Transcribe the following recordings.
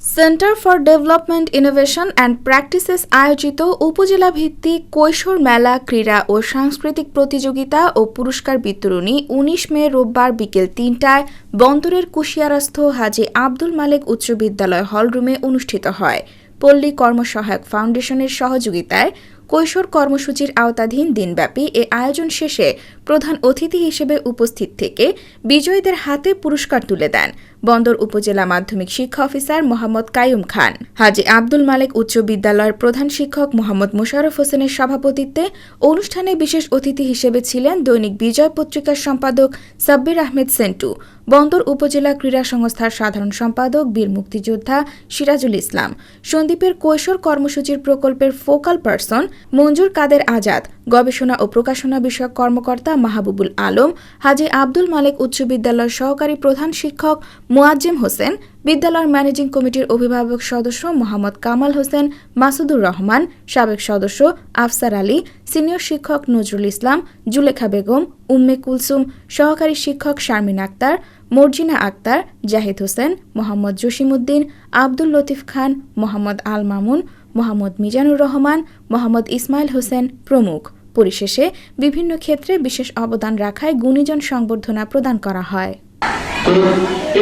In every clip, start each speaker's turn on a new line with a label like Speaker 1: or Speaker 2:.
Speaker 1: Centre for development innovation and practices আয়োজিত উপজেলা ভিত্তিক কৈশোর মেলা, ক্রীড়া ও সাংস্কৃতিক প্রতিযোগিতা ও পুরস্কার বিতরণী উনিশ মে রোববার বিকেল তিনটায় বন্দরের কুশিয়ারাস্থ হাজি আব্দুল মালিক উচ্চ বিদ্যালয় হলরুমে অনুষ্ঠিত হয়। পল্লী কর্মসহায়ক ফাউন্ডেশনের সহযোগিতায় কৈশোর কর্মসূচির আওতাধীন দিনব্যাপী এ আয়োজন শেষে প্রধান অতিথি হিসেবে উপস্থিত থেকে বিজয়ীদের হাতে পুরস্কার তুলে দেন বন্দর উপজেলা মাধ্যমিক শিক্ষা অফিসার মোহাম্মদ কায়ুম খান। হাজী আব্দুল মালেক উচ্চ বিদ্যালয়ের প্রধান শিক্ষক মোহাম্মদ মোশাররফ হোসেনের সভাপতিত্বে অনুষ্ঠানে বিশেষ অতিথি হিসেবে ছিলেন দৈনিক বিজয় পত্রিকার সম্পাদক সাব্বির আহমেদ সেন্টু, বন্দর উপজেলা ক্রীড়া সংস্থার সাধারণ সম্পাদক বীর মুক্তিযোদ্ধা সিরাজুল ইসলাম সন্দ্বীপের কৈশোর কর্মসূচির প্রকল্পের ফোকাল পারসন মঞ্জুর কাদের আজাদ, গবেষণা ও প্রকাশনা বিষয়ক কর্মকর্তা মাহবুবুল আলম, হাজী আব্দুল মালেক উচ্চ বিদ্যালয়ের সহকারী প্রধান শিক্ষক মুয়াজ্জেম হোসেন, বিদ্যালয়ের ম্যানেজিং কমিটির অভিভাবক সদস্য মোহাম্মদ কামাল হোসেন, মাসুদুর রহমান, সাবেক সদস্য আফসার আলী, সিনিয়র শিক্ষক নজরুল ইসলাম, জুলেখা বেগম, উম্মে কুলসুম, সহকারী শিক্ষক শারমিন আক্তার, মর্জিনা আক্তার, জাহিদ হোসেন, মোহাম্মদ জসিমউদ্দিন, আব্দুল লতিফ খান, মোহাম্মদ আল মামুন মোহাম্মদ মিজানুর রহমান, মোহাম্মদ ইসমাইল হোসেন প্রমুখ। পরিশেষে বিভিন্ন ক্ষেত্রে বিশেষ অবদান রাখায় গুণীজন সংবর্ধনা প্রদান করা হয়।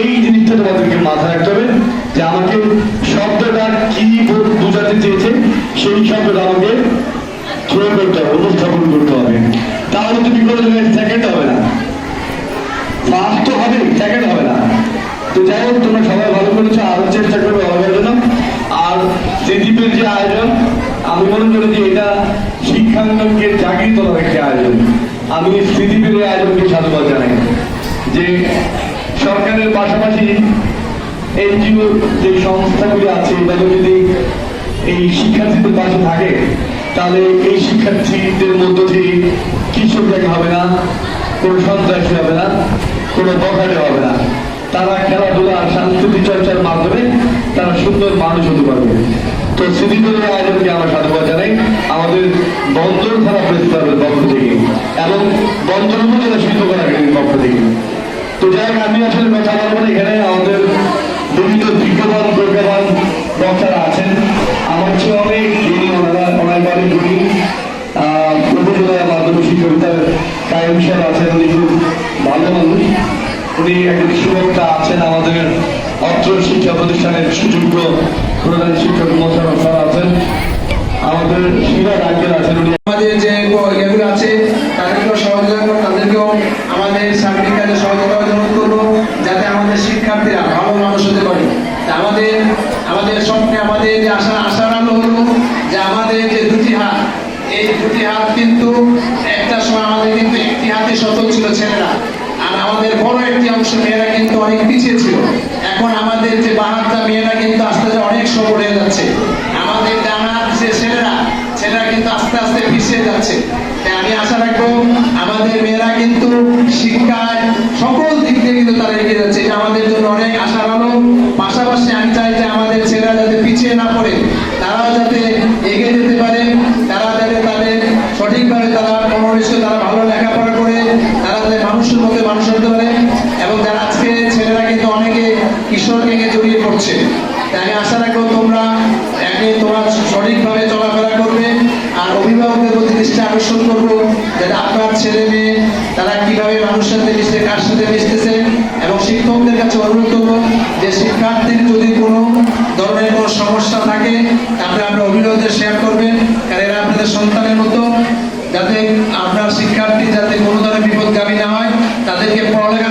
Speaker 2: এই জিনিসটা তোমাদেরকে মাথায় রাখতে হবে যে আমাকে শব্দটা কি বোঝাতে চেয়েছে, সেই শব্দটা আমাকে থ্রো করতে হবে, উপস্থাপন করতে হবে তাহলে তুমি কোনো জায়গায় সেকেন্ড হবে না ফার্স্ট তো হবে সেকেন্ড হবে না তো যাই হোক তোমরা সবাই ভালো করেছ আরও চেষ্টা করবে হওয়ার জন্য আর সেদিপের যে আয়োজন আমি মনে করি যে এটা শিক্ষাঙ্গনকে জাগিয়ে তোলার একটি আয়োজন। আমি স্মৃতিপের আয়োজনকে সাধুবাদ জানাই। যে সরকারের পাশাপাশি এনজিও যে সংস্থাগুলি আছে তাদের যদি এই শিক্ষার্থীদের পাশে থাকে, তাহলে এই শিক্ষার্থীদের মধ্য থেকে কিশোর দেখা হবে না, কোনো সন্ত্রাসী হবে না, কোনো বখাটে হবে না। তারা খেলাধুলা সাংস্কৃতিক চর্চার মাধ্যমে তারা সুন্দর মানুষ হতে পারবে। তো স্মৃতিগুলোর আয়োজনকে আমরা বন্দর থানা প্রেস পক্ষ থেকে এবং বন্দর উপজেলা শিল্পকলা একাডেমির পক্ষ থেকে। তো যাই হোক, আমি আসলে কথা বলব এখানে আমাদের বিভিন্ন বিজ্ঞবান প্রজ্ঞাবান বক্তারা আছেন। আমার চেয়ে অনেক যিনি ওনারা ওনার বাড়ি গুলি উপজেলা মাধ্যমিক শিক্ষকতার কায়ম সাহেব আছেন, উনি খুব ভালো মানুষ। উনি একজন আছেন আমাদের অত্র শিক্ষা প্রতিষ্ঠানের সুযোগ্য প্রধান শিক্ষক মোশারফ স্যার আছেন। আমাদের সিরাজ আঙ্কেল আছেন উনি
Speaker 3: আমাদের যে ইয়েগুলো আছে, তাদেরকেও সহযোগিতা করব তাদেরকেও আমাদের সার্বিক কাজে সহযোগিতা অনুরোধ করব, যাতে আমাদের শিক্ষার্থীরা ভালো মানুষ হতে পারে। আমাদের আমাদের স্বপ্নে আমাদের যে আশা আশার আলো হলো যে আমাদের যে দুটি হাত, এই দুটি হাত কিন্তু একটা সময় আমাদের কিন্তু একটি হাতে সচল ছিল ছেলেরা। আর আমাদের বড় একটি অংশ মেয়েরা কিন্তু অনেক পিছিয়ে ছিল এখন আমাদের যে বাহাত্তা মেয়েরা কিন্তু আস্তে আস্তে অনেক সবল হয়ে যাচ্ছে আমাদের ডানার যে ছেলেরা ছেলেরা কিন্তু আস্তে আস্তে পিছিয়ে যাচ্ছে তাই আমি আশা রাখব আমাদের মেয়েরা কিন্তু শিক্ষায় সকল দিক থেকে কিন্তু তারা এগিয়ে যাচ্ছে। এটা আমাদের জন্য অনেক আশার আলো। পাশাপাশি আমি চাই যে আমাদের ছেলেরা যাতে পিছিয়ে না পড়ে তারাও যাতে এগিয়ে যেতে পারে, তারা যাতে তাদের সঠিকভাবে তারা মনোনিষ্ঠ তারা ভালো লেখাপড়া করে, তারা যাতে মানুষের মধ্যে মানুষ হতে পারে এবং যারা আজকে ছেলেরা কিন্তু অনেকে কিশোর থেকে জড়িয়ে পড়ছে। তাই আমি আশা রাখব তোমরা একে তোমরা সঠিকভাবে চলাফেরা করবে আর অভিভাবকদের প্রতি দৃষ্টি আকর্ষণ করব। যাতে আপনার ছেলে মেয়ে, তারা কীভাবে মানুষের সাথে মিশতে কার সাথে মিশতেছে? এবং শিক্ষকদের কাছে অনুরোধ করব যে শিক্ষার্থীর যদি কোনো ধরনের কোনো সমস্যা থাকে, তাহলে আপনার অভিভাবকদের শেয়ার করবেন, কারণ এরা আপনাদের সন্তানের মতো। যাতে আপনার শিক্ষার্থী যাতে কোনো ধরনের বিপদগামী না হয়, তাদেরকে পড়ালেখা